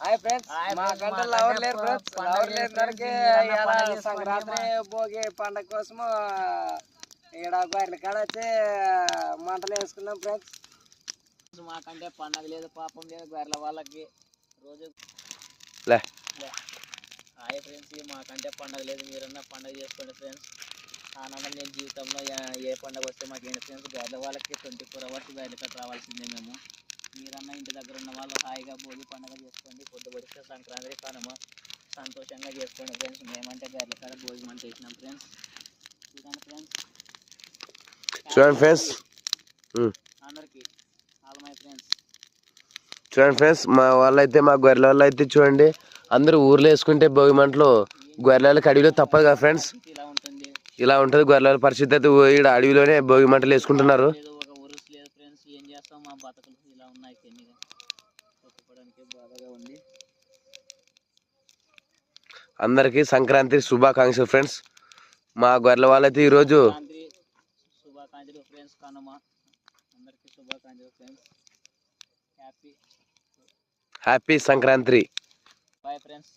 Hi friends మా lover లేరు friends lover లేని దానికి ఇలా సంక్రాంతి భోగి పండగ కోసము ఇక్కడ గొర్రెల కాడ వచ్చి మంటలు వేసుకున్నాం ఫ్రెండ్స్ మాకంటే పండగ లేదు పాపం లేదు గొర్రెల వాళ్ళకి రోజు లే. లే. హాయ్ ఫ్రెండ్స్ మాకంటే పండగ లేదు మీరన్నా పండగ చేసుకోండి ఫ్రెండ్స్ ఆనందం నేను జీవితంలో ఏ- పండగ వస్తే మాకు ఏంటి ఫ్రెండ్స్ గొర్రెల వాళ్ళకి ట్వంటీ ఫోర్ అవర్స్ గొర్రెల రావాల్సిందే మేము. మీరన్నా ఇంటి దగ్గర ఉన్న వాళ్ళు హాయిగా భోగి పండగ చేసుకోండి పొద్దు పడిస్తే సంక్రాంతి కనుమ సంతోషంగా చేసుకోండి ఫ్రెండ్స్ మేమంటే గొర్రెల కాడ భోగి మంట వేసినాం ఫ్రెండ్స్ చూడండి ఫ్రెండ్స్ చూడండి ఫ్రెండ్స్. అందరికీ ఆల్ మై ఫ్రెండ్స్ చూడండి ఫ్రెండ్స్ మా వాళ్ళైతే మా గొర్రెల వాళ్ళు అయితే చూడండి అందరూ ఊర్లో వేసుకుంటే భోగి మంటలు గొర్రెలకు అడవిలో తప్పదు కదా ఫ్రెండ్స్ ఇలా ఉంటుంది. ఇలా ఉంటుంది గొర్రెల పరిస్థితి అయితే ఈడ అడవిలోనే భోగి మంటలు వేసుకుంటున్నారు లేదు ఒక ఉరుస్ లేదు ఫ్రెండ్స్ ఏం చేస్తాం మా బతకలు ఇలా ఉన్నాయి పెన్నిగా ఒప్పుకోవడానికి బాధగా ఉంది అందరికీ సంక్రాంతి శుభాకాంక్షలు ఫ్రెండ్స్. మా గొర్రెల వాళ్ళైతే ఈరోజు సంక్రాంతి శుభాకాంక్షలు ఫ్రెండ్స్ కనుమ. అందరికీ శుభాకాంక్షలు friends. Happy happy Sankranti. Bye friends.